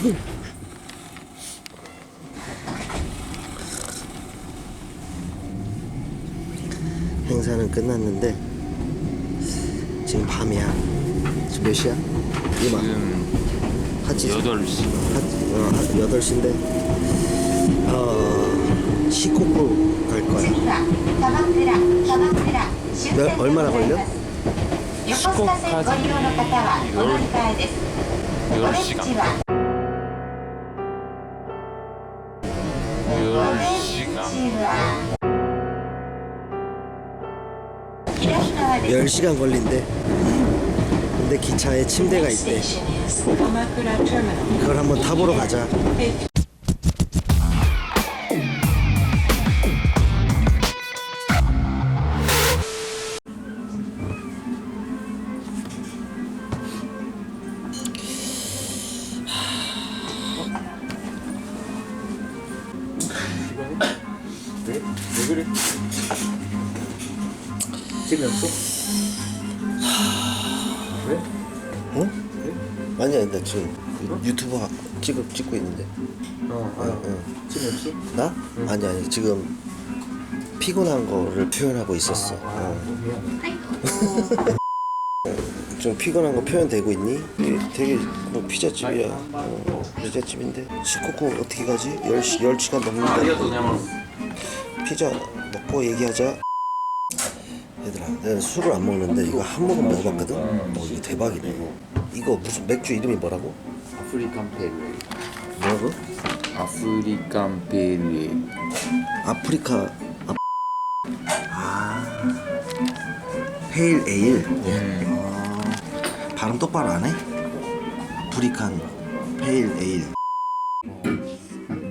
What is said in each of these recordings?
행사는 끝났는데 지금 밤이야. 지금 몇 시야? 이마. 지금 하지. 8시 어, 한 8시인데 어, 시코쿠 갈 거야 次は鎌倉鎌倉終点で 얼마나 ござい 걸려? ます横須賀線ご利用の方はお乗り換えですお出 10시간 口は 10시간 10시간 걸린대. 근데 기차에 침대가 있대. 그걸 한번 타보러 가자. 재미없어? 왜? 어? 아니야 나 지금 유튜브 하- 찍고, 찍고 있는데 어, 어, 어. 어. 재미없어? 나? 아니 아니 지금 피곤한 거를 표현하고 있었어 어. 미안. 좀 피곤한 거 표현되고 있니? 이게 되게 뭐 피자집이야 어, 피자집인데 시코쿠 어떻게 가지? 10시, 10시간 넘는데 피자 먹고 얘기하자 얘들아 내가 술을 안 먹는데 이거 한 모금 먹어봤거든? 어 이거 대박이네. 이거 무슨 맥주 이름이 뭐라고? 아프리칸 페리 뭐라고? 아프리칸 페리 아프리카 아, 아 페일 에일? 어, 발음 똑바로 안 해? 아프리칸 페일 에일.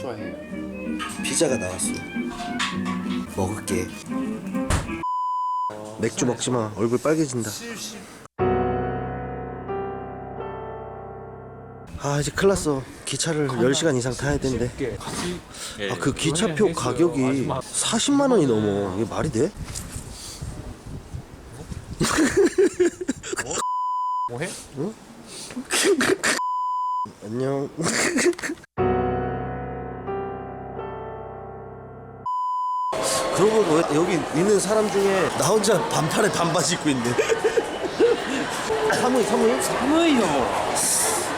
좋아해요 피자가 나왔어. 먹을게 맥주 먹지 마. 얼굴 빨개진다. 아 이제 큰일 났어. 기차를 10시간 이상 타야 된대 아그 기차표 가격이 40만 원이 넘어. 이게 말이 돼? 그러고 보고 여기 있는 사람 중에 나 혼자 반팔에 반바지 입고 있네. 사무이 사무이? 사무이요.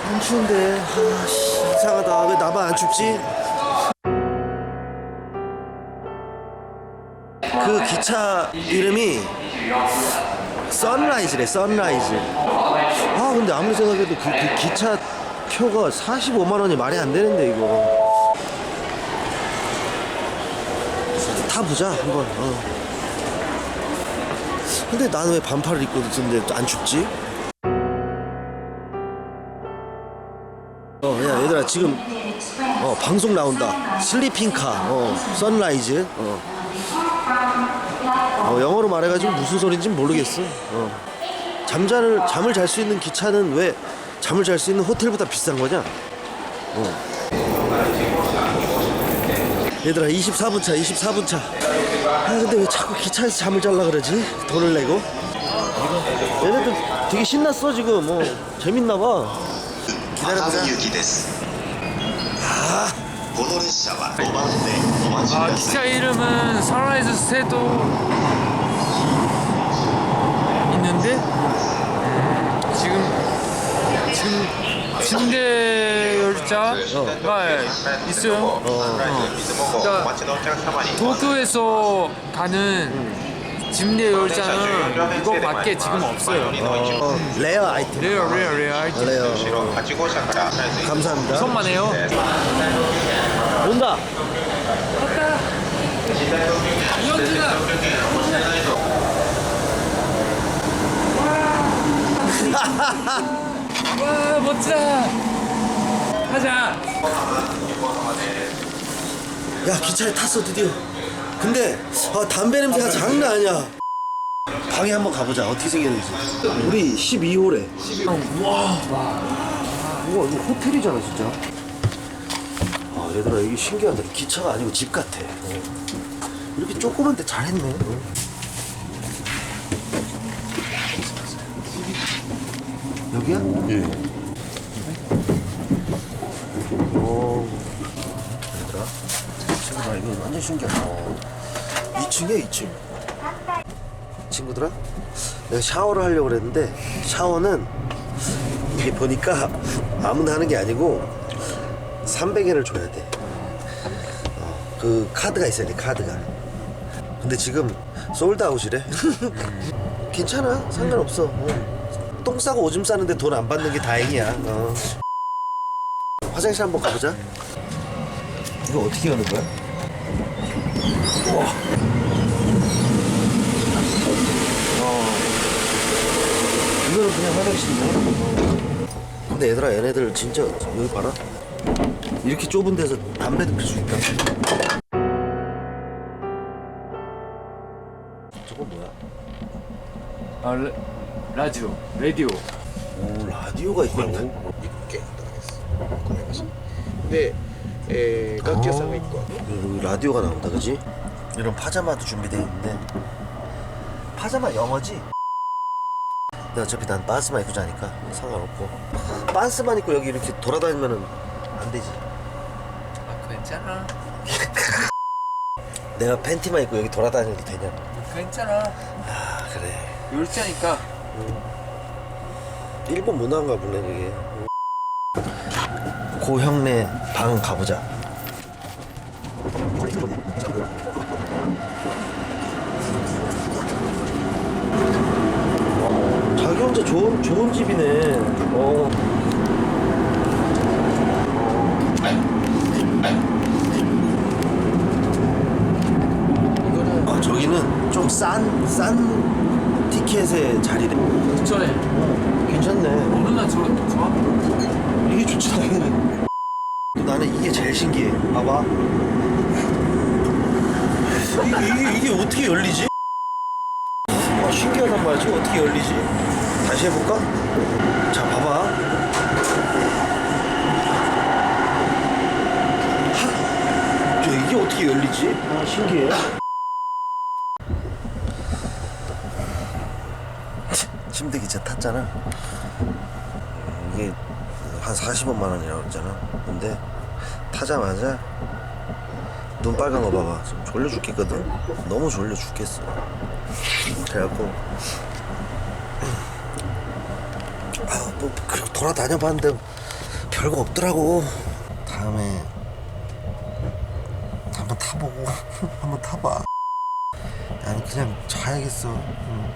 안 추운데. 아씨 이상하다. 왜 나만 안 춥지? 그 기차 이름이 선라이즈래 선라이즈 아 근데 아무리 생각해도 그, 그 기차 표가 45만 원이 말이 안 되는데 이거 타보자 한번 어. 근데 나는 왜 반팔을 입고 있는데 안 춥지? 어, 야, 얘들아, 지금, 어, 방송 나온다. 슬리핑카, 어, 선라이즈, 어. 어, 영어로 말해가지고 무슨 소린지 모르겠어. 어. 잠자를, 잠을 잘 수 있는 기차는 왜 잠을 잘 수 있는 호텔보다 비싼 거냐? 어. 얘들아, 24분 차, 24분 차. 아, 근데 왜 자꾸 기차에서 잠을 잘라 그러지? 돈을 내고? 얘네들 되게 신났어, 지금. 뭐, 재밌나봐. 赤城行きですこの列車は5番でお待ちく 아 ださい 기차 이름은 선라이즈 스테도 있는데 음, 지금 지금 침대 진짜 네. 어. 네, 있어요. 어. 어. 도쿄에서 가는 침대 열자는 이거 밖에 지금 없어요. 레어 아이템. 레어 레어 레어 아이템. 레어. 감사합니다. 손만 해요. 온다. 갔다. 이현진아. 와 멋지다. 가자. 야 기차에 탔어 드디어. 근데 아, 담배 냄새가 장난 아니야. 방에 한번 가보자. 어떻게 생겼는지. 우리 12호래. 12호. 와. 우와 이거 호텔이잖아 진짜. 아 얘들아 이게 신기하다. 기차가 아니고 집 같아. 어. 이렇게 조그만데 잘했네. 어. 여기야? 예. 오. 얘들아. 친구들아, 이거 완전 신기하다. 2층이야, 2층. 친구들아, 내가 샤워를 하려고 그랬는데, 샤워는 이게 보니까 아무나 하는 게 아니고, 300엔을 줘야 돼. 어, 그 카드가 있어야 돼, 카드가. 근데 지금 솔드아웃이래. 괜찮아, 상관없어. 어. 똥 싸고 오줌 싸는데 돈 안 받는 게 다행이야. 어. 화장실 한번 가보자. 이거 어떻게 여는 거야? 이거는 그냥 화장실이야. 근데 얘들아 얘네들 진짜 여기 봐라. 이렇게 좁은 데서 담배도 필 수 있다. 저거 뭐야? 아, 레, 라디오, 라디오. 오 라디오가 있다고? 있는데 에, 깎여 아. 상가 있거든 라디오가 나온다, 그지? 이런 파자마도 준비되어 있는데 파자마 영어지? 근데 어차피 난 반스만 입고 자니까 상관없고 반스만 입고 여기 이렇게 돌아다니면 안 되지. 아, 괜찮아. 내가 팬티만 입고 여기 돌아다녀도 되냐? 괜찮아. 아 그래. 율자니까. 일본 문화인가 보네 그게. 음. 고 형네 방 가보자 자기 혼자 좋은 좋은 집이네 어. 아 저기는 좀 싼 싼 티켓의 자리래 전에 괜찮네 얼마나 좋아? 좋아? 이게 좋지 당연히 나는 이게 제일 신기해 봐봐 이게, 이게, 이게 어떻게 열리지? 아 신기하단 말이지 어떻게 열리지? 다시 해볼까? 자 봐봐 이게 어떻게 열리지? 아 신기해 침대 기차 탔잖아 이게 한 40원만 원이라고 그랬잖아. 근데 타자마자 눈 빨간 거 봐봐. 지금 졸려 죽겠거든. 너무 졸려 죽겠어. 그래갖고 아, 뭐 그리고 돌아다녀 봤는데 별거 없더라고. 다음에 한번 타보고 한번 타봐. 아니 그냥 자야겠어. 응.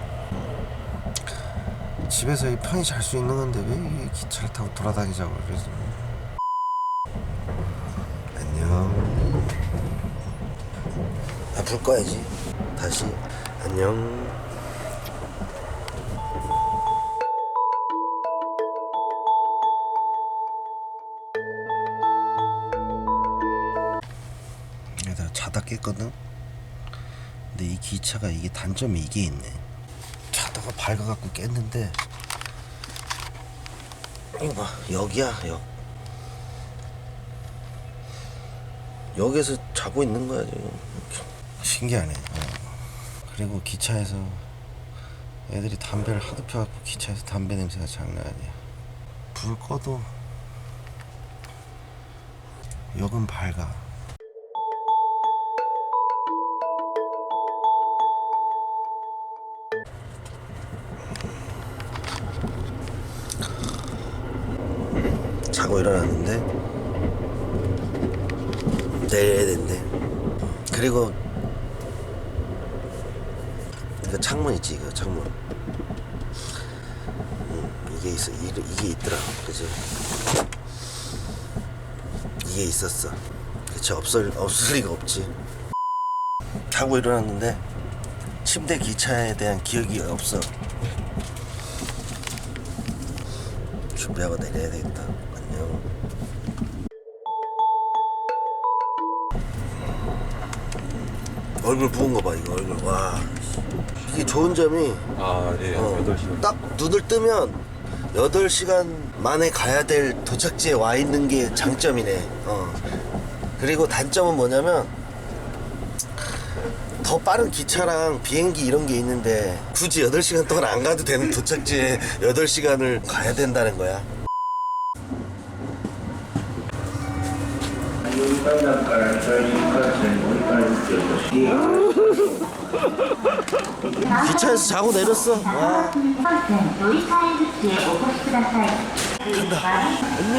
집에서 편히 잘 수 있는 건데 왜이 기차를 타고 돌아다니자고 그래서. 안녕. 아불 꺼야지. 다시. 안녕. 자다 깼거든? 근데 이 기차가 이게 단점이 이게 있네 자다가 밝아갖고 깼는데. 이거 봐 여기야 역 여기서 자고 있는 거야 지금. 신기하네. 어. 그리고 기차에서 애들이 담배를 하도 펴갖고 기차에서 담배 냄새가 장난 아니야. 불 꺼도 역은 밝아 자고 일어났는데? 내려야 된대. 그리고 이거 창문 있지 이거 창문. 음, 이게 있어 이, 이게 있더라 그지 이게 있었어. 그치 없을 없을 리가 없지. 자고 일어났는데 침대 기차에 대한 기억이 없어. 준비하고 내려야 되겠다. 안녕. 얼굴 부은 거 봐, 이거 얼굴. 와. 이게 좋은 점이 아, 네. 어, 8시간. 딱 눈을 뜨면 8시간 만에 가야 될 도착지에 와 있는 게 장점이네. 어. 그리고 단점은 뭐냐면 더 빠른 기차랑 비행기 이런 게 있는데 굳이 8시간 동안 안 가도 되는 도착지에 8시간을 가야 된다는 거야. 기차에서 자고 내렸어. 와. 乗り換え口へお越しください 안녕.